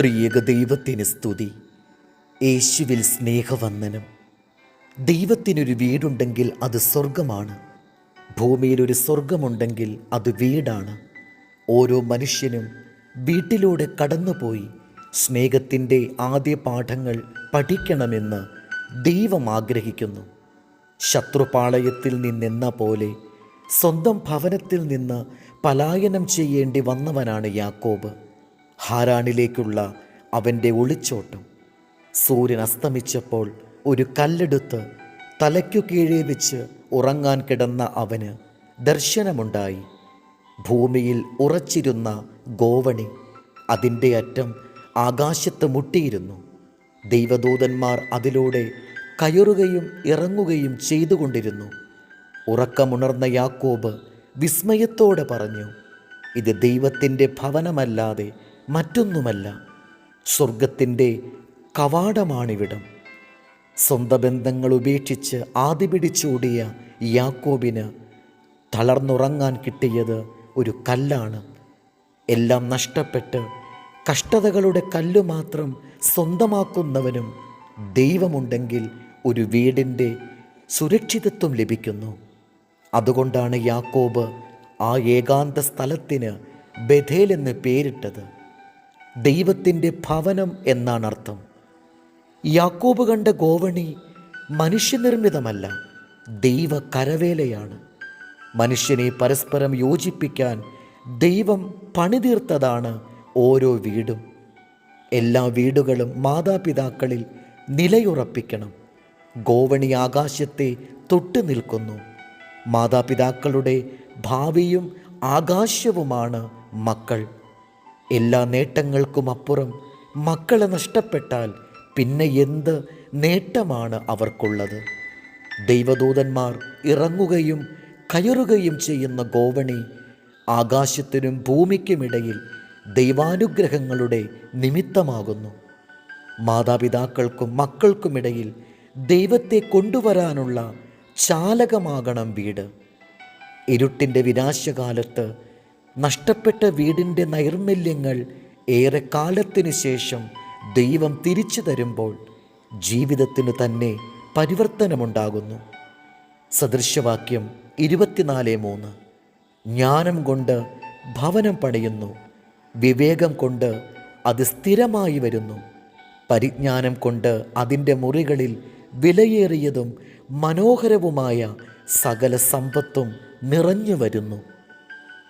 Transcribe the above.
ത്രിയേക ദൈവത്തിന് സ്തുതി. യേശുവിൽ സ്നേഹവന്ദനം. ദൈവത്തിനൊരു വീടുണ്ടെങ്കിൽ അത് സ്വർഗമാണ് ഭൂമിയിലൊരു സ്വർഗമുണ്ടെങ്കിൽ അത് വീടാണ്. ഓരോ മനുഷ്യനും വീട്ടിലൂടെ കടന്നുപോയി സ്നേഹത്തിന്റെ ആദ്യ പാഠങ്ങൾ പഠിക്കണമെന്ന് ദൈവം ആഗ്രഹിക്കുന്നു. ശത്രുപാളയത്തിൽ നിന്നെന്ന പോലെ സ്വന്തം ഭവനത്തിൽ നിന്ന് പലായനം ചെയ്യേണ്ടി വന്നവനാണ് യാക്കോബ്. ഹാരാനിലേക്കുള്ള അവന്റെ ഒളിച്ചോട്ടം. സൂര്യൻ അസ്തമിച്ചപ്പോൾ ഒരു കല്ലെടുത്ത് തലയ്ക്കു കീഴേ വെച്ച് ഉറങ്ങാൻ കിടന്ന അവന് ദർശനമുണ്ടായി. ഭൂമിയിൽ ഉറച്ചിരുന്ന ഗോവണി അതിന്റെ അറ്റം ആകാശത്ത് മുട്ടിയിരുന്നു. ദൈവദൂതന്മാർ അതിലൂടെ കയറുകയും ഇറങ്ങുകയും ചെയ്തുകൊണ്ടിരുന്നു. ഉറക്കമുണർന്ന യാക്കോബ് വിസ്മയത്തോടെ പറഞ്ഞു ഇത് ദൈവത്തിന്റെ ഭവനമല്ലാതെ മറ്റൊന്നുമല്ല സ്വർഗത്തിന്റെ കവാടമാണിവിടം. സ്വന്തം ബന്ധങ്ങൾ ഉപേക്ഷിച്ച് ആദിപിടിച്ചോടിയ യാക്കോബിന് തളർന്നുറങ്ങാൻ കിട്ടിയത് ഒരു കല്ലാണ്. എല്ലാം നഷ്ടപ്പെട്ട് കഷ്ടതകളുടെ കല്ല് മാത്രം സ്വന്തമാക്കുന്നവനും ദൈവമുണ്ടെങ്കിൽ ഒരു വീടിന്റെ സുരക്ഷിതത്വം ലഭിക്കുന്നു. അതുകൊണ്ടാണ് യാക്കോബ് ആ ഏകാന്ത സ്ഥലത്തിന് ബഥേൽ എന്ന് പേരിട്ടത്. ദൈവത്തിന്റെ ഭവനം എന്നാണ് അർത്ഥം യാക്കോബ് കണ്ട ഗോവണി മനുഷ്യനിർമ്മിതമല്ല ദൈവ കരവേലയാണ് മനുഷ്യനെ പരസ്പരം യോജിപ്പിക്കാൻ ദൈവം പണിതീർത്തതാണ് ഓരോ വീടും. എല്ലാ വീടുകളും മാതാപിതാക്കളിൽ നിലയുറപ്പിക്കണം. ഗോവണി ആകാശത്തെ തൊട്ടു നിൽക്കുന്നു. മാതാപിതാക്കളുടെ ഭാവിയും ആകാശവുമാണ് മക്കൾ. എല്ലാ നേട്ടങ്ങൾക്കും അപ്പുറം മക്കളെ നഷ്ടപ്പെട്ടാൽ പിന്നെ എന്ത് നേട്ടമാണ് അവർക്കുള്ളത്? ദൈവദൂതന്മാർ ഇറങ്ങുകയും കയറുകയും ചെയ്യുന്ന ഗോവണി ആകാശത്തിനും ഭൂമിക്കുമിടയിൽ ദൈവാനുഗ്രഹങ്ങളുടെ നിമിത്തമാകുന്നു. മാതാപിതാക്കൾക്കും മക്കൾക്കുമിടയിൽ ദൈവത്തെ കൊണ്ടുവരാനുള്ള ചാലകമാകണം വീട്. ഇരുട്ടിന്റെ വിനാശകാലത്ത് നഷ്ടപ്പെട്ട വീടിന്റെ നൈർമല്യങ്ങൾ ഏറെ കാലത്തിന് ശേഷം ദൈവം തിരിച്ചു തരുമ്പോൾ ജീവിതത്തിന് തന്നെ പരിവർത്തനമുണ്ടാകുന്നു. സദൃശവാക്യം ഇരുപത്തിനാല് മൂന്ന്. ജ്ഞാനം കൊണ്ട് ഭവനം പണിയുന്നു. വിവേകം കൊണ്ട് അത് സ്ഥിരമായി വരുന്നു. പരിജ്ഞാനം കൊണ്ട് അതിന്റെ മുറികളിൽ വിലയേറിയതും മനോഹരവുമായ സകല സമ്പത്തും നിറഞ്ഞു വരുന്നു.